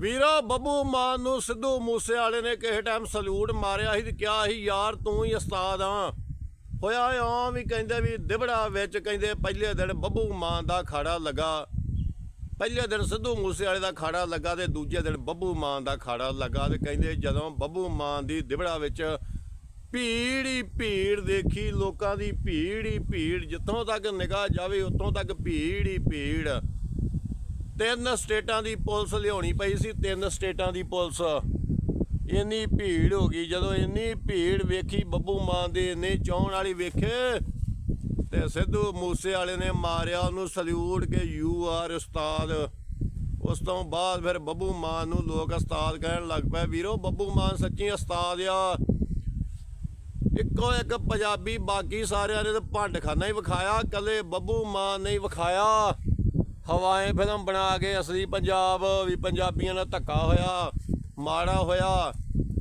ਵੀਰੋ ਬੱਬੂ ਮਾਨ ਨੂੰ ਸਿੱਧੂ ਮੂਸੇ ਵਾਲੇ ਨੇ ਕਿਸੇ ਟਾਈਮ ਸਲੂਟ ਮਾਰਿਆ ਸੀ ਤੇ ਕਿਹਾ ਸੀ, ਯਾਰ ਤੂੰ ਹੀ ਉਸਤਾਦ ਆ। ਹੋਇਆ ਆ ਵੀ ਕਹਿੰਦੇ ਵੀ ਦਿਬੜਾ ਵਿੱਚ ਕਹਿੰਦੇ ਪਹਿਲੇ ਦਿਨ ਬੱਬੂ ਮਾਨ ਦਾ ਖਾੜਾ ਲੱਗਾ, ਪਹਿਲੇ ਦਿਨ ਸਿੱਧੂ ਮੂਸੇ ਵਾਲੇ ਦਾ ਖਾੜਾ ਲੱਗਾ ਤੇ ਦੂਜੇ ਦਿਨ ਬੱਬੂ ਮਾਨ ਦਾ ਖਾੜਾ ਲੱਗਾ ਤੇ ਕਹਿੰਦੇ ਜਦੋਂ ਬੱਬੂ ਮਾਨ ਦੀ ਦਿਬੜਾ ਵਿੱਚ ਭੀੜ ਹੀ ਭੀੜ ਦੇਖੀ, ਲੋਕਾਂ ਦੀ ਭੀੜ ਹੀ ਭੀੜ, ਜਿੱਥੋਂ ਤੱਕ ਨਿਗਾਹ ਜਾਵੇ ਉੱਥੋਂ ਤੱਕ ਭੀੜ ਹੀ ਭੀੜ। ਤਿੰਨ ਸਟੇਟਾਂ ਦੀ ਪੁਲਿਸ ਲਿਆਉਣੀ ਪਈ ਸੀ, ਤਿੰਨ ਸਟੇਟਾਂ ਦੀ ਪੁਲਿਸ। ਇੰਨੀ ਭੀੜ ਹੋ ਗਈ, ਜਦੋਂ ਇੰਨੀ ਭੀੜ ਵੇਖੀ, ਬੱਬੂ ਮਾਨ ਦੇ ਇੰਨੇ ਚਾਉਣ ਵਾਲੀ ਵੇਖੇ, ਤੇ ਸਿੱਧੂ ਮੂਸੇ ਵਾਲੇ ਨੇ ਮਾਰਿਆ ਉਹਨੂੰ, ਸਲੂਟ ਕੇ ਯੂ ਆਰ ਉਸਤਾਦ। ਉਸ ਤੋਂ ਬਾਅਦ ਫਿਰ ਬੱਬੂ ਮਾਨ ਨੂੰ ਲੋਕ ਉਸਤਾਦ ਕਹਿਣ ਲੱਗ ਪਏ, ਵੀਰੋ, ਬੱਬੂ ਮਾਨ ਸੱਚੀ ਉਸਤਾਦ ਆ। ਇੱਕੋ ਇੱਕ ਪੰਜਾਬੀ ਬਾਕੀ ਸਾਰਿਆਂ ਨੇ ਤਾਂ ਭੰਡਖਾਨਾ ਹੀ ਵਿਖਾਇਆ, ਕੱਲੇ ਬੱਬੂ ਮਾਨ ਨੇ ਵਿਖਾਇਆ। ਹਵਾਏ ਫਿਲਮ ਬਣਾ ਕੇ ਅਸਲੀ ਪੰਜਾਬ ਵੀ ਪੰਜਾਬੀਆਂ ਨਾਲ ਧੱਕਾ ਹੋਇਆ, ਮਾੜਾ ਹੋਇਆ।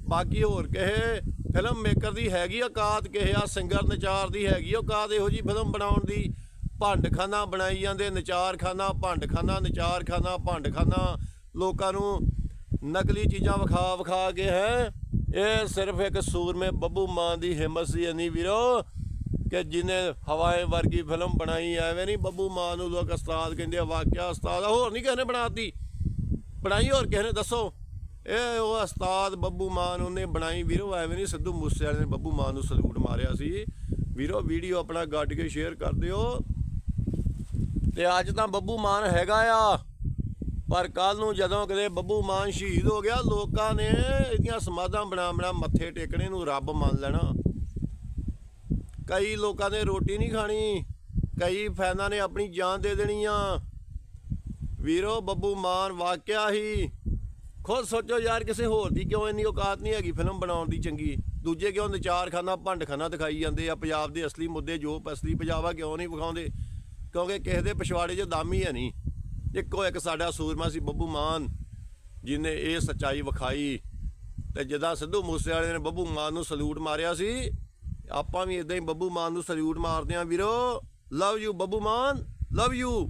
ਬਾਕੀ ਹੋਰ ਕਿਸੇ ਫਿਲਮ ਮੇਕਰ ਦੀ ਹੈਗੀ ਔਕਾਤ ਕਿਸੇ ਆ ਸਿੰਗਰ ਨਚਾਰ ਦੀ ਹੈਗੀ ਔਕਾਤ ਇਹੋ ਜੀ ਫਿਲਮ ਬਣਾਉਣ ਦੀ? ਭੰਡਖਾਨਾ ਬਣਾਈ ਜਾਂਦੇ, ਨਚਾਰਖਾਨਾ, ਭੰਡਖਾਨਾ ਨਚਾਰਖਾਨਾ, ਭੰਡਖਾਨਾ। ਲੋਕਾਂ ਨੂੰ ਨਕਲੀ ਚੀਜ਼ਾਂ ਵਿਖਾ ਵਿਖਾ ਕੇ ਹੈ। ਇਹ ਸਿਰਫ ਇੱਕ ਸੂਰਮੇ ਬੱਬੂ ਮਾਨ ਦੀ ਹਿੰਮਤ ਸੀ ਨਹੀਂ ਵੀਰੋ। ਕਿ ਜਿਹਨੇ ਹਵਾਏ ਵਰਗੀ ਫਿਲਮ ਬਣਾਈ, ਐਵੇਂ ਨਹੀਂ ਬੱਬੂ ਮਾਨ ਨੂੰ ਲੋਕ ਉਸਤਾਦ ਕਹਿੰਦੇ ਆ, ਵਾਕਿਆ ਉਸਤਾਦ ਆ, ਹੋਰ ਨਹੀਂ ਕਿਸੇ ਨੇ ਬਣਾਤੀ। ਬਣਾਈ ਹੋਰ ਕਿਸੇ ਨੇ, ਦੱਸੋ। ਇਹ ਉਹ ਉਸਤਾਦ ਬੱਬੂ ਮਾਨ ਉਹਨੇ ਬਣਾਈ, ਵੀਰੋ, ਐਵੇਂ ਨਹੀਂ ਸਿੱਧੂ ਮੂਸੇ ਵਾਲੇ ਨੇ ਬੱਬੂ ਮਾਨ ਨੂੰ ਸਲੂਟ ਮਾਰਿਆ ਸੀ। ਵੀਰੋ, ਵੀਡੀਓ ਆਪਣਾ ਗੱਡ ਕੇ ਸ਼ੇਅਰ ਕਰ ਦਿਓ। ਤੇ ਅੱਜ ਤਾਂ ਬੱਬੂ ਮਾਨ ਹੈਗਾ ਆ। ਪਰ ਕੱਲ ਨੂੰ ਜਦੋਂ ਕਦੇ ਬੱਬੂ ਮਾਨ ਸ਼ਹੀਦ ਹੋ ਗਿਆ, ਲੋਕਾਂ ਨੇ ਇਹਦੀਆਂ ਸਮਾਧਾਂ ਬਣਾ ਬਣਾ ਮੱਥੇ ਟੇਕਣੇ ਨੂੰ ਰੱਬ ਮੰਨ ਲੈਣਾ। ਕਈ ਲੋਕਾਂ ਨੇ ਰੋਟੀ ਨਹੀਂ ਖਾਣੀ, ਕਈ ਫੈਨਾਂ ਨੇ ਆਪਣੀ ਜਾਨ ਦੇ ਦੇਣੀ ਆ। ਵੀਰੋ, ਬੱਬੂ ਮਾਨ ਵਾਕਿਆ ਹੀ ਖੁਦ ਸੋਚੋ ਯਾਰ ਕਿਸੇ ਹੋਰ ਦੀ ਕਿਉਂ ਇੰਨੀ ਔਕਾਤ ਨਹੀਂ ਹੈਗੀ ਫਿਲਮ ਬਣਾਉਣ ਦੀ ਚੰਗੀ। ਦੂਜੇ ਕਿਉਂ ਨਚਾਰਖਾਨਾ, ਭੰਡਖਾਨਾ ਦਿਖਾਈ ਜਾਂਦੇ ਆ। ਪੰਜਾਬ ਦੇ ਅਸਲੀ ਮੁੱਦੇ ਜੋ ਅਸਲੀ ਪੰਜਾਬ ਆ ਕਿਉਂ ਨਹੀਂ ਵਿਖਾਉਂਦੇ? ਕਿਉਂਕਿ ਕਿਸੇ ਦੇ ਪਿਛਵਾੜੇ 'ਚ ਦਮ ਹੀ ਹੈ ਨਹੀਂ। ਇੱਕੋ ਇੱਕ ਸਾਡਾ ਸੂਰਮਾ ਸੀ ਬੱਬੂ ਮਾਨ, ਜਿਨੇ ਇਹ ਸੱਚਾਈ ਵਿਖਾਈ। ਤੇ ਜਦਾਂ ਸਿੱਧੂ ਮੂਸੇ ਵਾਲੇ ਨੇ ਬੱਬੂ ਮਾਨ ਨੂੰ ਸਲੂਟ ਮਾਰਿਆ ਸੀ ਆਪਾਂ ਵੀ ਇਦਾਂ ਹੀ ਬੱਬੂ ਮਾਨ ਨੂੰ ਸਲੂਟ ਮਾਰਦੇ ਆਂ ਵੀਰੋ। Love you Babbu Maan. Love you